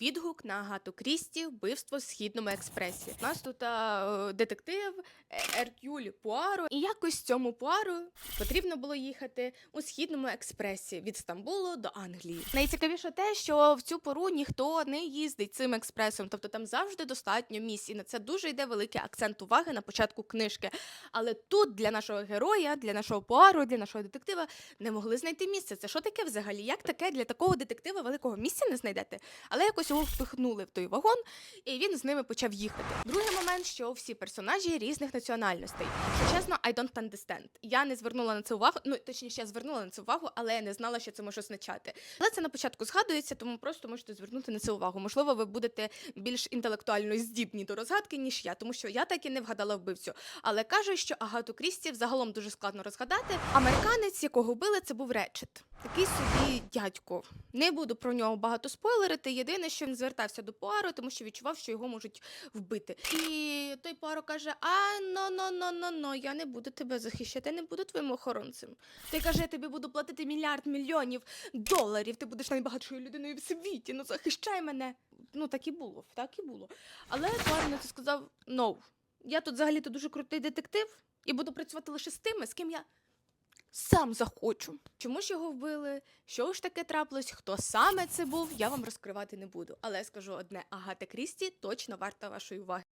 Відгук на Агату Крісті вбивство в східному експресі. У нас тут а, е, детектив Еркюль Пуаро, і якось цьому Пуаро потрібно було їхати у східному експресі від Стамбулу до Англії. Найцікавіше те, що в цю пору ніхто не їздить цим експресом, тобто там завжди достатньо місць. І на це дуже йде великий акцент уваги на початку книжки. Але тут для нашого героя, для нашого Пуаро, для нашого детектива не могли знайти місце. Це що таке взагалі? Як таке для такого детектива великого місця не знайдете? Але якось його впихнули в той вагон, і він з ними почав їхати. Другий момент, що всі персонажі різних національностей. Чесно, I don't understand. Я не звернула на це увагу. Ну точніше, я звернула на це увагу, але я не знала, що це може означати. Але це на початку згадується, тому просто можете звернути на це увагу. Можливо, ви будете більш інтелектуально здібні до розгадки, ніж я, тому що я так і не вгадала вбивцю. Але кажуть, що Агату Крісті взагалом дуже складно розгадати. Американець, якого вбили, це був Речет. Такий собі дядько. Не буду про нього багато спойлерити. Єдине, що він звертався до Пуаро, тому що відчував, що його можуть вбити. І той Пуаро каже: А но но но но но я не буду тебе захищати, я не буду твоїм охоронцем. Той каже, я тобі буду платити мільярд мільйонів доларів. Ти будеш найбагатшою людиною в світі. Ну захищай мене. Ну так і було, так і було. Але Пуаро на це сказав: no, я тут взагалі-то дуже крутий детектив і буду працювати лише з тими, з ким я сам захочу. Чому ж його вбили? Що ж таке трапилось? Хто саме це був? Я вам розкривати не буду. Але скажу одне: Агата Крісті точно варта вашої уваги.